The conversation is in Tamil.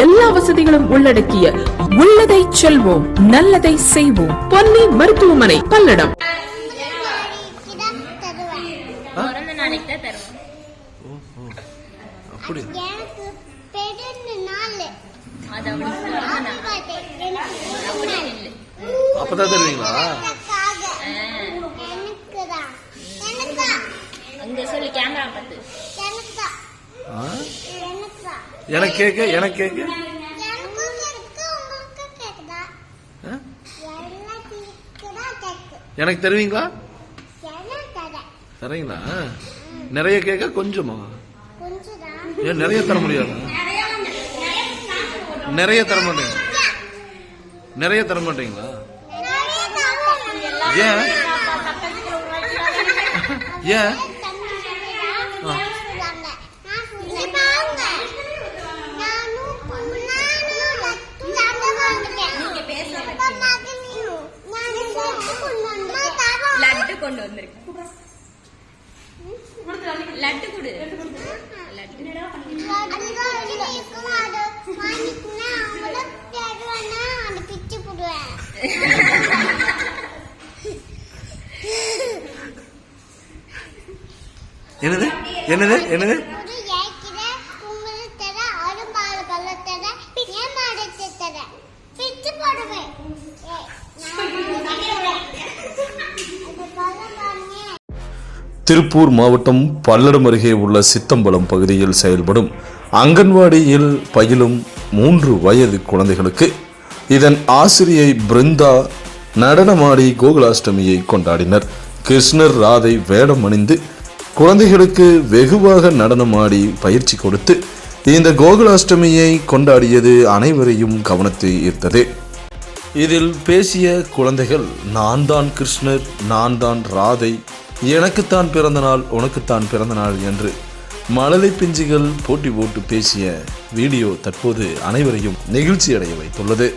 எல்லா வசதிகளும் உள்ளடக்கிய உள்ளதை செல்வோம் நல்லதை செய்வோம். பொன்னி மருத்துவமனை பல்லடம். அப்பதான் தருவீங்களா? அங்க சொல்லி கேமரா பார்த்து. எனக்கு கேட்க எனக்கு கேட்க. எனக்கு தருவீங்களா? தரீங்களா? நிறைய கேட்க கொஞ்சமா. ஏன் நிறைய தர முடியாது? நிறைய தர மாட்டீங்க. நிறைய தர மாட்டீங்களா? ஏன்? ஏன்? கொண்டு வந்திருக்கு. லட்டு கொடு. லட்டு பிச்சு போடுவேன் என்னது? என்னது? என்னது? திருப்பூர் மாவட்டம் பல்லடம் அருகே உள்ள சித்தம்பலம் பகுதியில் செயல்படும் அங்கன்வாடியில் பயிலும் மூன்று வயது குழந்தைகளுக்கு இதன் ஆசிரியை பிருந்தா நடனமாடி கோகுலாஷ்டமியை கொண்டாடினர். கிருஷ்ணர் ராதை வேடம் அணிந்து குழந்தைகளுக்கு வெகுவாக நடனமாடி பயிற்சி கொடுத்து இந்த கோகுலாஷ்டமியை கொண்டாடியது அனைவரையும் கவனத்தை ஈர்த்தது. இதில் பேசிய குழந்தைகள் நான் தான் கிருஷ்ணர் நான் தான் ராதை எனக்குத்தான் பிறந்த நாள் உனக்குத்தான் பிறந்த நாள் என்று மழலை பிஞ்சுகள் போட்டி போட்டு பேசிய வீடியோ தற்போது அனைவரையும் நெகிழ்ச்சி அடைய வைத்துள்ளது.